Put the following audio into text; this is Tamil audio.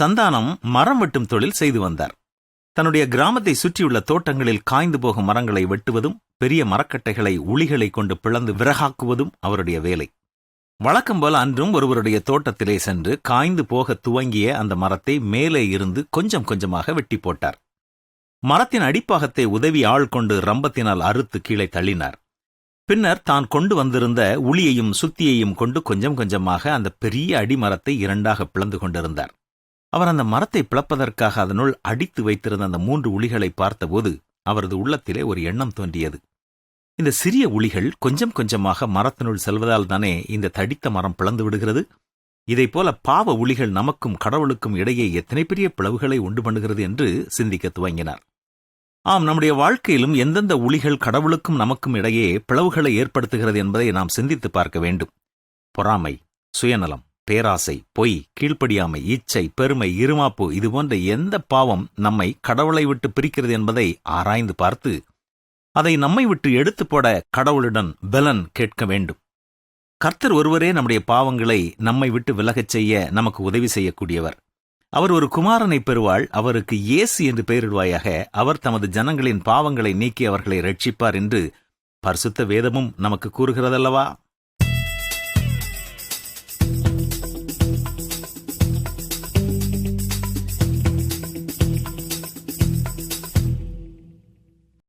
சந்தானம் மரம் வெட்டும் தொழில் செய்து வந்தார். தன்னுடைய கிராமத்தை சுற்றியுள்ள தோட்டங்களில் காய்ந்து போகும் மரங்களை வெட்டுவதும் பெரிய மரக்கட்டைகளை உளிகளை கொண்டு பிளந்து விறகாக்குவதும் அவருடைய வேலை. வழக்கம் போல அன்றும் ஒருவருடைய தோட்டத்திலே சென்று காய்ந்து போக துவங்கிய அந்த மரத்தை மேலே இருந்து கொஞ்சம் கொஞ்சமாக வெட்டி போட்டார். மரத்தின் அடிப்பாகத்தை உதவி ஆள் கொண்டு ரம்பத்தினால் அறுத்து கீழே தள்ளினார். பின்னர் தான் கொண்டு வந்திருந்த உளியையும் சுத்தியையும் கொண்டு கொஞ்சம் கொஞ்சமாக அந்த பெரிய அடிமரத்தை இரண்டாக பிளந்து கொண்டிருந்தார். அவர் அந்த மரத்தை பிளப்பதற்காக அதனுள் அடித்து வைத்திருந்த அந்த மூன்று உளிகளை பார்த்தபோது அவரது உள்ளத்திலே ஒரு எண்ணம் தோன்றியது. இந்த சிறிய உளிகள் கொஞ்சம் கொஞ்சமாக மரத்தினுள் செல்வதால் தானே இந்த தடித்த மரம் பிளந்து விடுகிறது? இதைப் போல பாவ உளிகள் நமக்கும் கடவுளுக்கும் இடையே எத்தனை பெரிய பிளவுகளை உண்டு பண்ணுகிறது என்று சிந்திக்க துவங்கினார். ஆம் நம்முடைய வாழ்க்கையிலும் எந்தெந்த உளிகள் கடவுளுக்கும் நமக்கும் இடையே பிளவுகளை ஏற்படுத்துகிறது என்பதை நாம் சிந்தித்து பார்க்க வேண்டும். பொறாமை சுயநலம் பேராசை பொய் கீழ்ப்படியாமை இச்சை பெருமை இருமாப்பு இதுபோன்ற எந்த பாவம் நம்மை கடவுளை விட்டு பிரிக்கிறது என்பதை ஆராய்ந்து பார்த்து அதை நம்மை விட்டு எடுத்து போட கடவுளுடன் பலன் கேட்க வேண்டும். கர்த்தர் ஒருவரே நம்முடைய பாவங்களை நம்மை விட்டு விலகச் செய்ய நமக்கு உதவி செய்யக்கூடியவர். அவர் ஒரு குமாரனை பெறுவாள் அவருக்கு இயேசு என்று பெயரிடுவாயாக அவர் தமது ஜனங்களின் பாவங்களை நீக்கி அவர்களை ரட்சிப்பார் என்று பரிசுத்த வேதமும் நமக்கு கூறுகிறதல்லவா?